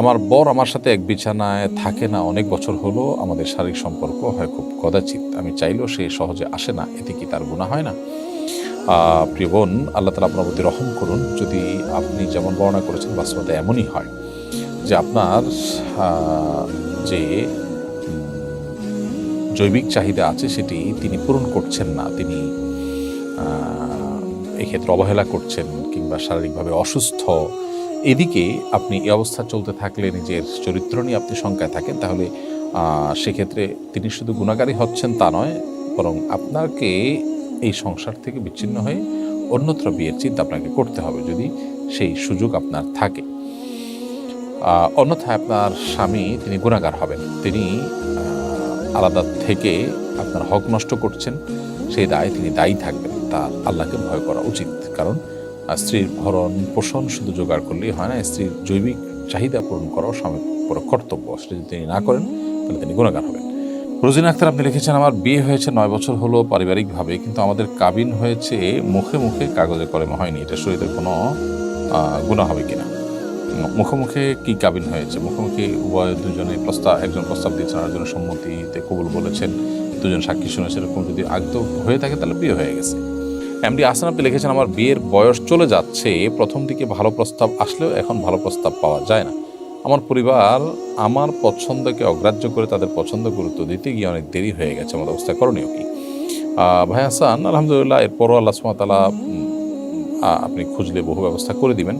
আমার বর আমার সাথে এক বিছানায় থাকে না, অনেক বছর হলো আমাদের শারীরিক সম্পর্ক হয় খুব কদাচিত আমি চাইলেও সে সহজে আসে না, এতে কি তার গুণা হয় না? প্রিয় বোন, আল্লাহ তালা আপনার প্রতি রহম করুন। যদি আপনি যেমন বর্ণনা করেছেন, বাস্তবতা এমনই হয় যে আপনার যে জৈবিক চাহিদা আছে সেটি তিনি পূরণ করছেন না। তিনি এক্ষেত্রে অবহেলা করছেন কিংবা শারীরিকভাবে অসুস্থ। এদিকে আপনি এই অবস্থা চলতে থাকলে, নিজের চরিত্র নিয়ে আপনি শঙ্কায় থাকেন, তাহলে সেক্ষেত্রে তিনি শুধু গুণাগারী হচ্ছেন তা নয়, বরং আপনাকে এই সংসার থেকে বিচ্ছিন্ন হয়ে অন্যত্র বিয়ের চিন্তা আপনাকে করতে হবে, যদি সেই সুযোগ আপনার থাকে। অন্যথায় আপনার স্বামী, তিনি গুণাগার হবেন। তিনি আলাদা থেকে আপনার হক নষ্ট করছেন, সেই দায় তিনি দায়ী থাকবেন, তার আল্লাহকে ভয় করা উচিত। কারণ স্ত্রীর ভরণ পোষণ শুধু জোগাড় করলেই হয় না, স্ত্রীর জৈবিক চাহিদা পূরণ করাও স্বামীর বড় কর্তব্য। সেটা যদি তিনি না করেন, তাহলে তিনি গুণাগার হবেন। রোজিন আক্তার আপনি লিখেছেন, আমার বিয়ে হয়েছে, নয় বছর হলো পারিবারিকভাবে, কিন্তু আমাদের কাবিন হয়েছে, মুখে মুখে কাগজে কলমে হয়নি। এটা শরীরের কোনো গুণা হবে কিনা? মু- মুখে মুখে কি কাবিন হয়েছে? মুখোমুখি উভয় দুজনে প্রস্তাব, একজন প্রস্তাব দিয়েছেন, আরেকজনের সম্মতিতে কবুল বলেছেন, দুজন সাক্ষী শুনেছে এরকম যদি আগ্রহ হয়ে থাকে, তাহলে বিয়ে হয়ে গেছে। এমডি আসান আপনি লিখেছেন, আমার বিয়ের বয়স চলে যাচ্ছে, প্রথম দিকে ভালো প্রস্তাব আসলেও এখন ভালো প্রস্তাব পাওয়া যায় না। আমার পরিবার আমার পছন্দকে অগ্রাহ্য করে তাদের পছন্দ গুরুত্ব দিতে গিয়ে অনেক দেরি হয়ে গেছে। আমার অবস্থা করণীয় কি? ভাই হাসান, আলহামদুলিল্লাহ, এরপরও আল্লাহ সুমাতালা আপনি খুঁজলে বহু ব্যবস্থা করে দিবেন।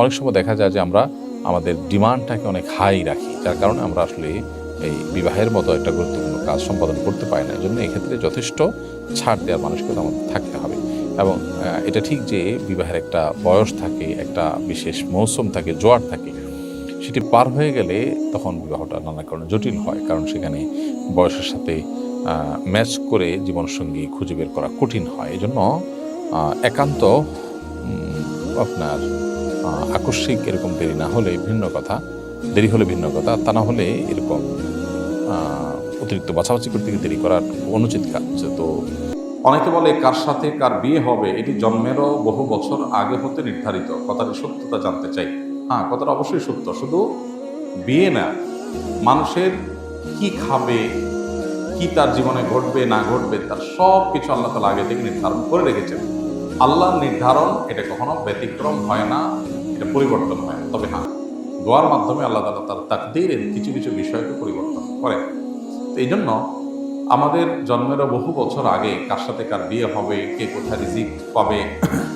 অনেক সময় দেখা যায় যে আমরা আমাদের ডিমান্ডটাকে অনেক হাই রাখি, যার কারণে আমরা আসলে এই বিবাহের মতো একটা গুরুত্বপূর্ণ কাজ সম্পাদন করতে পারি না। এই জন্য এক্ষেত্রে যথেষ্ট ছাড় দেওয়ার মানুষকে আমাদের থাকতে হবে। এবং এটা ঠিক যে বিবাহের একটা বয়স থাকে, একটা বিশেষ মৌসুম থাকে, জোয়ার থাকে, সেটি পার হয়ে গেলে তখন বিবাহটা নানা কারণে জটিল হয়, কারণ সেখানে বয়সের সাথে ম্যাচ করে জীবনসঙ্গী খুঁজে বের করা কঠিন হয়। এই জন্য একান্ত আপনার আকস্মিক এরকম দেরি না হলে ভিন্ন কথা, দেরি হলে ভিন্ন কথা, তা না হলে এরকম অতিরিক্ত বাছাবাছি করতে গিয়ে দেরি করার অনুচিত কাজ। তো অনেকে বলে কার সাথে কার বিয়ে হবে, এটি জন্মেরও বহু বছর আগে হতে নির্ধারিত। কথাটি সত্যতা জানতে চাই। হ্যাঁ কথাটা অবশ্যই সত্য। শুধু বিয়ে না, মানুষের কি খাবে, কি তার জীবনে ঘটবে, না ঘটবে, তার সব কিছু আল্লাহ তালা আগে থেকে নির্ধারণ করে রেখেছেন। আল্লাহর নির্ধারণ, এটা কখনো ব্যতিক্রম হয় না, এটা পরিবর্তন হয় না। তবে হ্যাঁ দোয়ার মাধ্যমে আল্লাহ তালা তার তাকদিরের কিছু কিছু বিষয়কে পরিবর্তন করে তো এই জন্য আমাদের জন্মেরও বহু বছর আগে কার সাথে কার বিয়ে হবে, কে কোথায় রিজিক পাবে,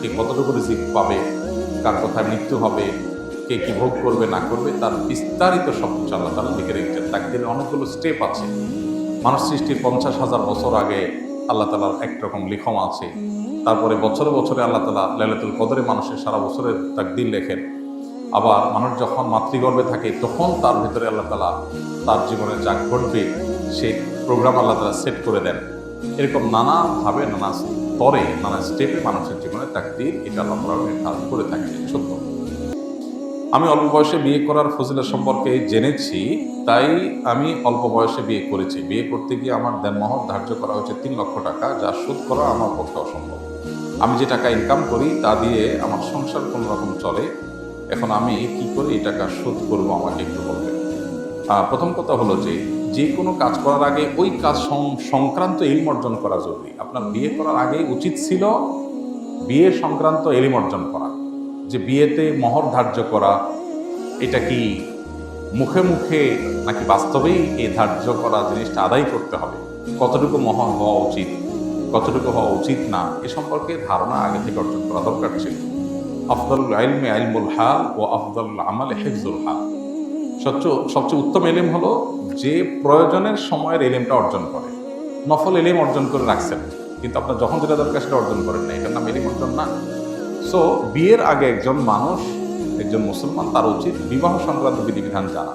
কে কতটুকু রিজিক পাবে, কার কোথায় মৃত্যু হবে, কে কি ভোগ করবে, না করবে, তার বিস্তারিত সব কিছু আল্লাহ তালা লিখে রেখেছেন। তাকদিরে অনেকগুলো স্টেপ আছে। মানুষ সৃষ্টির পঞ্চাশ হাজার বছর আগে আল্লাহ তালার একরকম লিখন আছে। তারপরে বছরে বছরে আল্লাহ তালা লাইলাতুল কদরে মানুষের সারা বছরের তাকদির লেখেন। আবার মানুষ যখন মাতৃগর্ভে থাকে, তখন তার ভিতরে আল্লাহ তালা তার জীবনে যা ঘটবে সেই প্রোগ্রাম আল্লাহ তালা সেট করে দেন। এরকম নানাভাবে, নানা স্তরে, নানা স্টেপে মানুষের জীবনে তাকদির, এটা আল্লাহ নির্ধারণ করে থাকে, সত্য। আমি অল্প বয়সে বিয়ে করার ফজিলত সম্পর্কে জেনেছি, তাই আমি অল্প বয়সে বিয়ে করেছি। বিয়ে করতে গিয়ে আমার দেনমহর ধার্য করা হয়েছে তিন লক্ষ টাকা, যা শোধ করা আমার পক্ষে অসম্ভব। আমি যে টাকা ইনকাম করি, তা দিয়ে আমার সংসার কোনো রকম চলে। এখন আমি কি করে এই টাকা শোধ করব, আমাকে একটু বলবেন? প্রথম কথা হলো যে যে কোনো কাজ করার আগে ওই কাজ সংক্রান্ত এলিম অর্জন করা জরুরি। আপনার বিয়ে করার আগে উচিত ছিল বিয়ে সংক্রান্ত এলিম অর্জন করা। যে বিয়েতে মহর ধার্য করা, এটা কি মুখে মুখে নাকি বাস্তবেই এই ধার্য করা জিনিসটা আদায় করতে হবে? কতটুকু মহর হওয়া উচিত, কতটুকু হওয়া উচিত না, এ সম্পর্কে ধারণা আগে থেকে অর্জন করা দরকার ছিল। আফদল আইলমে আইলমুল হাল ও আফদল আমাল হেফজুল হাল। সবচেয়ে সবচেয়ে উত্তম এলিম হলো যে প্রয়োজনের সময়ের এলিমটা অর্জন করে। নফল এলিম অর্জন করে রাখছেন। কিন্তু আপনার যখন যেটা দরকার সেটা অর্জন করেন না। এটার নাম এলিম অর্জন না। সো বিয়ের আগে একজন মানুষ, একজন মুসলমান, তার উচিত বিবাহ সংক্রান্ত বিধিবিধান জানা।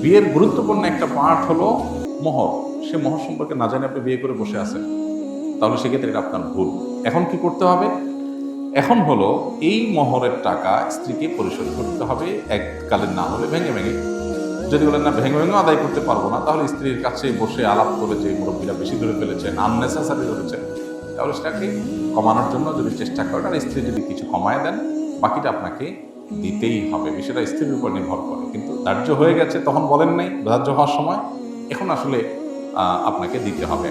বিয়ের গুরুত্বপূর্ণ একটা পার্ট হলো মোহর। সে মোহর সম্পর্কে না জানে আপনি বিয়ে করে বসে আছেন। তাহলে সেক্ষেত্রে এটা আপনার ভুল। এখন কি করতে হবে? এখন হলো এই মহরের টাকা স্ত্রীকে পরিশোধ করতে হবে এককালীন না হলে ভেঙে ভেঙে। যদি বলেন, না, ভেঙে ভেঙে আদায় করতে পারব না, তাহলে স্ত্রীর কাছে বসে আলাপ করে যে মুরব্বীরা বেশি ধরে ফেলেছেন আননেসেসারি ধরেছেন, তাহলে সেটাকে কমানোর জন্য যদি চেষ্টা করেন আর স্ত্রী যদি কিছু কমায় দেন, বাকিটা আপনাকে দিতেই হবে। বিষয়টা স্ত্রীর উপর নির্ভর করে। কিন্তু ধার্য হয়ে গেছে, তখন বলেন নাই, ধার্য হওয়ার সময়। এখন আসলে আপনাকে দিতে হবে।